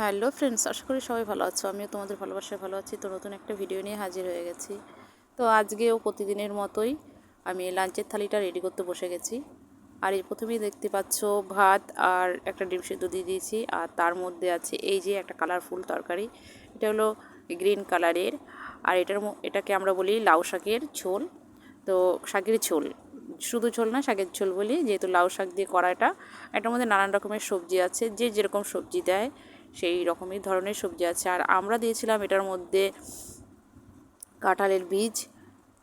Hello friends, আশা করি সবাই ভালো আছো। আমিও তোমাদের ভালোবাসায় ভালো আছি। তো নতুন একটা ভিডিও নিয়ে হাজির হয়ে গেছি। তো আজকেও প্রতিদিনের মতোই আমি লাঞ্চের থালিটা রেডি করতে বসে গেছি। আর এই প্রথমেই দেখতে পাচ্ছ ভাত আর একটা ডিম সিদ্ধ দিয়ে দিয়েছি। আর তার মধ্যে আছে এই যে একটা কালারফুল তরকারি। এটা হলো গ্রিন কালারের আর এটার এটাকে আমরা বলি লাউ শাকের ঝোল। তো শাকের ঝোল। শুধু ঝোল না, শাকের ঝোল বলি। যেহেতু লাউ শাক দিয়ে করা এটা এটার মধ্যে নানান রকমের সবজি আছে। যে যেরকম সবজি দেয় সেই রকমই ধরনের সবজি আছে। আর আমরা দিয়েছিলাম এটার মধ্যে কাঁঠালের বীজ,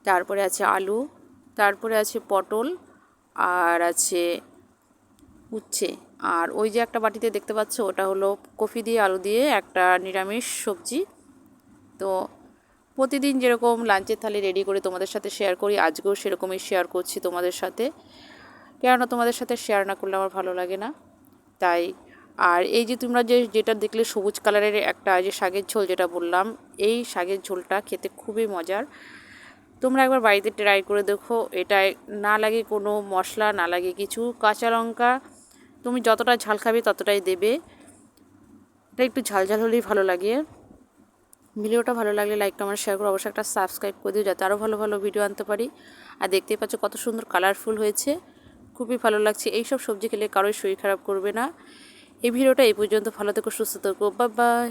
তারপরে আছে আলু, তারপরে আছে পটল, আর আছে উচ্ছে। আর ওই যে একটা বাটিতে দেখতে পাচ্ছ, ওটা হলো কফি দিয়ে, আলু দিয়ে একটা নিরামিষ সবজি। তো প্রতিদিন যেরকম লাঞ্চের থালি রেডি করে তোমাদের সাথে শেয়ার করি, আজকেও সেরকমই শেয়ার করছি তোমাদের সাথে। কেননা তোমাদের সাথে শেয়ার না করলে আমার ভালো লাগে না। তাই আর এই যে তোমরা যে যেটা দেখলে সবুজ কালারের একটা যে শাকের ঝোল যেটা বললাম, এই শাকের ঝোলটা খেতে খুবই মজার। তোমরা একবার বাড়িতে ট্রাই করে দেখো, এটায় না লাগে কোনো মশলা, না লাগে কিছু। কাঁচা লঙ্কা, তুমি যতটা ঝাল খাবে ততটাই দেবে। এটা একটু ঝাল ঝাল হলেই ভালো লাগে। ভিডিওটা ভালো লাগলে লাইক কমেন্ট শেয়ার করে অবশ্যই একটা সাবস্ক্রাইব করে দিও যাতে আরও ভালো ভালো ভিডিও আনতে পারি। আর দেখতেই পাচ্ছ কত সুন্দর কালারফুল হয়েছে। খুবই ভালো লাগছে। এইসব সবজি খেলে কারোই শরীর খারাপ করবে না। এই ভিডিওটা এই পর্যন্ত। ভালো থেকো সুস্থ থেকো। বা বাই